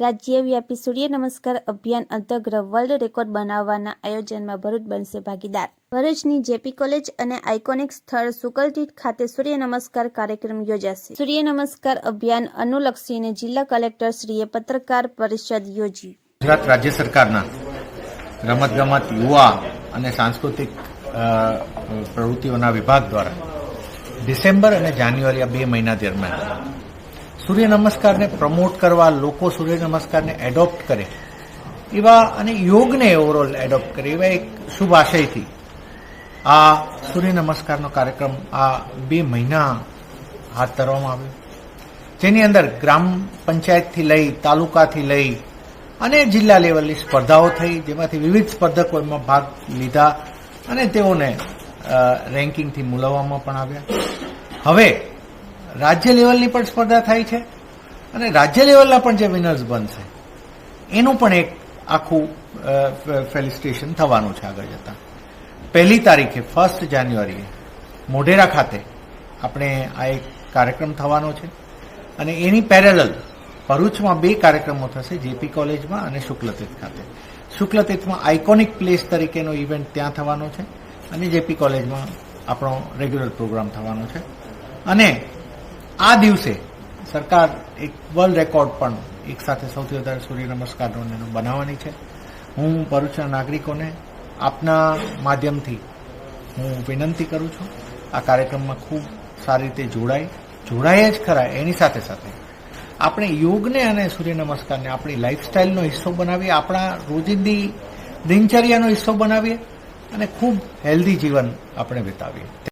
રાજ્યવ્યાપી સૂર્ય નમસ્કાર અભિયાન અંતર્ગ્રહ વર્લ્ડ રેકોર્ડ બનાવવાના આયોજનમાં ભરૂચ બનશે ભાગીદાર. ભરૂચની જેપી કોલેજ અને આઇકોનિક સ્થળ સુકલતીટ ખાતે સૂર્ય નમસ્કાર કાર્યક્રમ યોજાશે. સૂર્ય નમસ્કાર અભિયાન અનુલક્ષીને જિલ્લા કલેક્ટર શ્રીએ પત્રકાર પરિષદ યોજી. ગુજરાત રાજ્ય સરકારના રમતગમત, યુવા અને સાંસ્કૃતિક પ્રવૃત્તિઓના વિભાગ દ્વારા ડિસેમ્બર અને જાન્યુઆરી આ બે મહિના દરમિયાન સૂર્ય નમસ્કારને પ્રમોટ કરવા, લોકો સૂર્ય નમસ્કારને એડોપ્ટ કરે. એવા અને યોગને ઓવરઓલ એડોપ્ટ કરે, એવા એક શુભ આશયથી. આ સૂર્ય નમસ્કારનો કાર્યક્રમ આ બે મહિના હાથ ધરવામાં આવ્યો. જેની અંદર ગ્રામ પંચાયતથી લઈ, તાલુકાથી લઈ અને જિલ્લા લેવલની સ્પર્ધાઓ થઈ, જેમાંથી વિવિધ સ્પર્ધકો એમાં ભાગ લીધા અને તેઓને રેન્કિંગથી મૂલવવામાં પણ આવ્યા. હવે રાજ્ય લેવલની પણ સ્પર્ધા થાય છે અને રાજ્ય લેવલના પણ જે વિનર્સ બનશે, એનું પણ એક આખું ફેલિસ્ટેશન થવાનું છે આગળ જતા. પહેલી તારીખે ફર્સ્ટ જાન્યુઆરીએ મોઢેરા ખાતે આપણે આ એક કાર્યક્રમ થવાનો છે અને એની પેરેલલ ભરૂચમાં બે કાર્યક્રમો થશે જેપી કોલેજમાં અને શુક્લતીર્થ ખાતે. શુક્લતીર્થમાં આઇકોનિક પ્લેસ તરીકેનો ઇવેન્ટ ત્યાં થવાનો છે અને જેપી કોલેજમાં આપણો રેગ્યુલર પ્રોગ્રામ થવાનો છે. અને આ દિવસે સરકાર એક વર્લ્ડ રેકોર્ડ પણ એક સાથે સૌથી વધારે સૂર્ય નમસ્કારનો બનાવવાની છે. હું ભરૂચના નાગરિકોને આપના માધ્યમથી હું વિનંતી કરું છું. આ કાર્યક્રમમાં ખૂબ સારી રીતે જોડાય. જોડાય જ ખરા એની સાથે સાથે. આપણે યોગને અને સૂર્ય નમસ્કારને આપણી લાઈફસ્ટાઈલનો હિસ્સો બનાવીએ, આપણા રોજિંદી દિનચર્યાનો હિસ્સો બનાવીએ અને ખૂબ હેલ્ધી જીવન આપણે વિતાવીએ.